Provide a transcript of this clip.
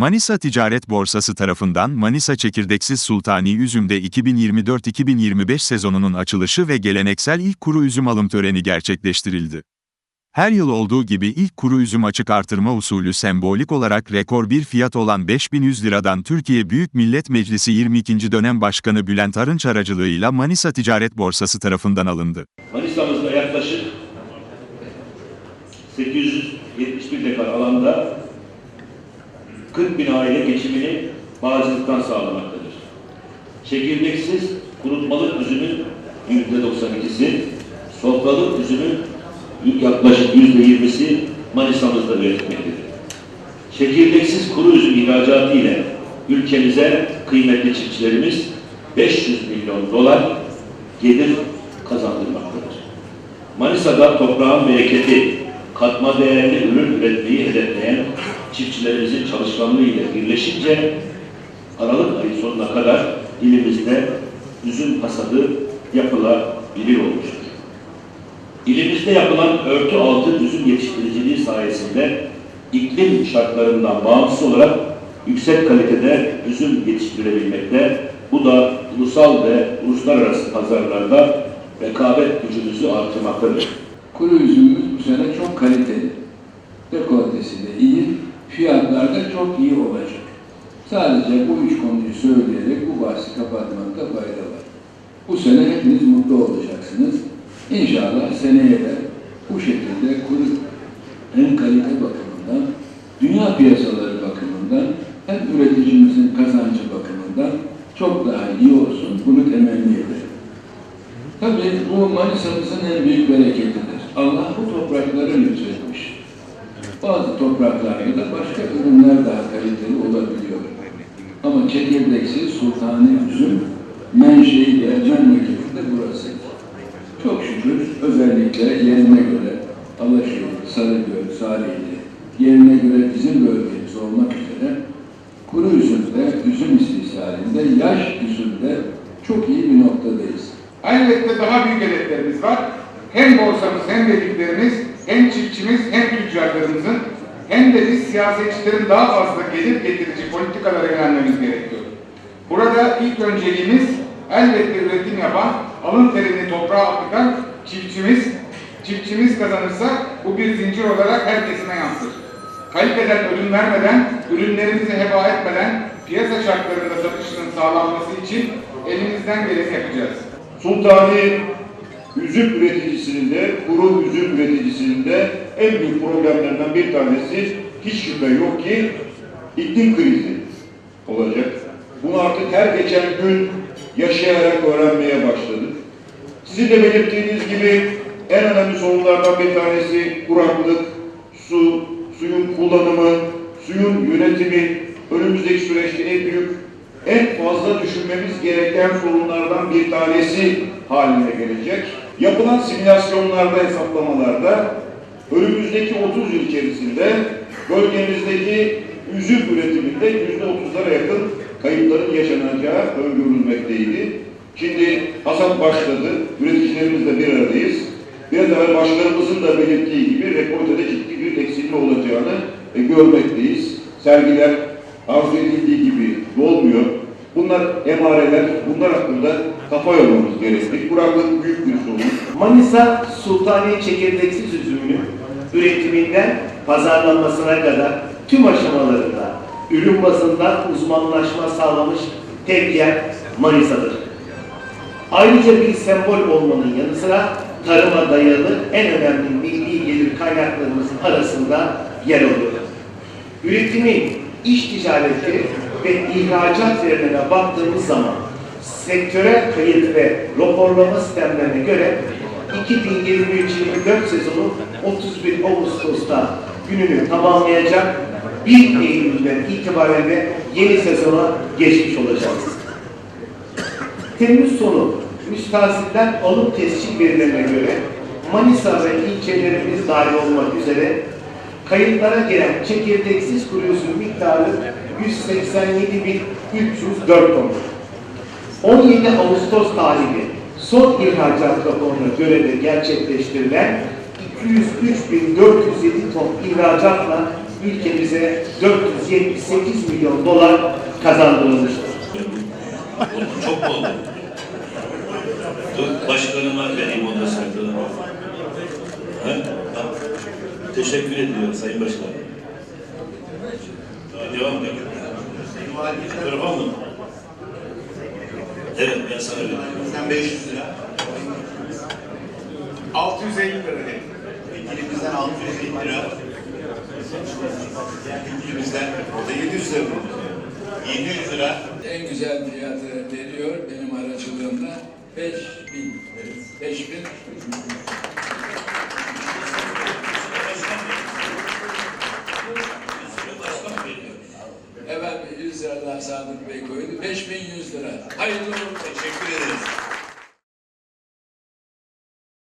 Manisa Ticaret Borsası tarafından Manisa Çekirdeksiz Sultani Üzüm'de 2024-2025 sezonunun açılışı ve geleneksel ilk kuru üzüm alım töreni gerçekleştirildi. Her yıl olduğu gibi ilk kuru üzüm açık artırma usulü sembolik olarak rekor bir fiyat olan 5100 liradan Türkiye Büyük Millet Meclisi 22. dönem başkanı Bülent Arınç aracılığıyla Manisa Ticaret Borsası tarafından alındı. Manisa'mızda yaklaşık 871 dekar alanda 40 bin aile geçimini bağcılıktan sağlamaktadır. Çekirdeksiz kurutmalık üzümün %92'si, sofralık üzümün yaklaşık %20'si Manisa'mızda üretilmektedir. Çekirdeksiz kuru üzüm ihracatı ile ülkemize kıymetli çiftçilerimiz 500 milyon dolar gelir kazandırmaktadır. Manisa'da toprağın bereketi, katma değerli ürün üretmeyi hedefleyen çiftçilerimizin çalışkanlığı ile birleşince Aralık ayı sonuna kadar ilimizde üzüm hasadı yapılabilir olmuştur. İlimizde yapılan örtü altı üzüm yetiştiriciliği sayesinde iklim şartlarından bağımsız olarak yüksek kalitede üzüm yetiştirilebilmekte. Bu da ulusal ve uluslararası pazarlarda rekabet gücümüzü artırmaktadır. Kuru üzümümüz bu sene çok kaliteli. Dekoltesi de iyi, fiyatlar da çok iyi olacak. Sadece bu üç konuyu söyleyerek bu bahsi kapatmakta fayda var. Bu sene hepiniz mutlu olacaksınız. İnşallah seneye de bu şekilde kuru hem kalite bakımından, dünya piyasaları bakımından hem üreticimizin kazancı bakımından çok daha iyi olsun. Bunu temenni ederim. Tabii bu Manisa'mızın en büyük bereketidir. Allah bu toprakları lütfetmiş. Bazı topraklarda da başka ürünler daha kaliteli olabiliyor. Ama çekirdeksiz sultani üzüm menşei de memleketi de burası. Çok şükür özellikle yerine göre Alaşehir, Sarıgöl, Salihli, yerine göre bizim bölgemiz olmak üzere kuru üzümde, üzüm istihsalinde, yaş üzümde çok iyi bir noktadayız. Elbette daha büyük hedeflerimiz var. Hem borsamız hem dediklerimiz hem çiftçimiz hem tüccarlarımızın hem de biz siyasetçilerin daha fazla gelir getirici politikalara yönelmemiz gerekiyor. Burada ilk önceliğimiz elbette üretim yapan, alın terini toprağa akıtan çiftçimiz. Çiftçimiz kazanırsa bu bir zincir olarak her kesime yansır. Kaliteden ödün vermeden, ürünlerimizi heba etmeden piyasa şartlarında satışının sağlanması için elimizden geleni yapacağız. Sultani üzüm üreticisinin de, kuru üzüm üreticisinin de en büyük problemlerinden bir tanesi hiç şüphe yok ki iklim krizi olacak. Bunu artık her geçen gün yaşayarak öğrenmeye başladık. Sizin de belirttiğiniz gibi en önemli sorunlardan bir tanesi kuraklık, su, suyun kullanımı, suyun yönetimi, önümüzdeki süreçte en büyük en fazla düşünmemiz gereken sorunlardan bir tanesi haline gelecek. Yapılan simülasyonlarda, hesaplamalarda önümüzdeki 30 yıl içerisinde bölgemizdeki üzüm üretiminde yüzde otuzlara yakın kayıpların yaşanacağı öngörülmekteydi. Şimdi hasat başladı, üreticilerimizle bir aradayız. Biraz evvel başkanımızın da belirttiği gibi rekortede ciddi bir eksilme olacağını e, görmekteyiz. Sergiler arzu edildiği gibi dolmuyor. Bunlar emareler, bunlar hakkında kafa yormamız gerekli. Kuraklık büyük bir sorun. Manisa Sultaniye çekirdeksiz üzümünün üretiminden pazarlanmasına kadar tüm aşamalarında ürün bazında uzmanlaşma sağlamış tek yer Manisa'dır. Ayrıca bir sembol olmanın yanı sıra tarıma dayalı en önemli milli gelir kaynaklarımızın arasında yer alıyor. Üretimin iç ticareti ve ihracat verilerine baktığımız zaman sektöre kayıt ve raporlama sistemlerine göre 2023-24 sezonu 31 Ağustos'ta gününü tamamlayacak 1 Eylül'den itibaren de yeni sezona geçmiş olacağız. Temmuz sonu müstahsilden alım tescil verilerine göre Manisa ve ilçelerimiz dahil olmak üzere kayıtlara gelen çekirdeksiz kuru üzüm miktarı 187.304 ton. 17 Ağustos tarihli son ihracat raporuna göre de gerçekleştirilen 203.407 ton ihracatla ülkemize 478 milyon dolar kazandırılmıştır. Çok oldu. Başkanıma vereyim sonra. Ha? Ha. Teşekkür ediyorum Sayın Başkanım. Devam edelim. Telefon mu? Sana veriyorum. Bizden 500 lira. 650 lira dedim. Vekilimizden 650 lira. Vekilimizden o da 700 lira. 700 lira. En güzel fiyatı veriyor benim aracılığımda. 5000. 5000. Başkan'dan Sadık Bey koydu. 5100 lira. Hayırlı olsun. Teşekkür ederiz.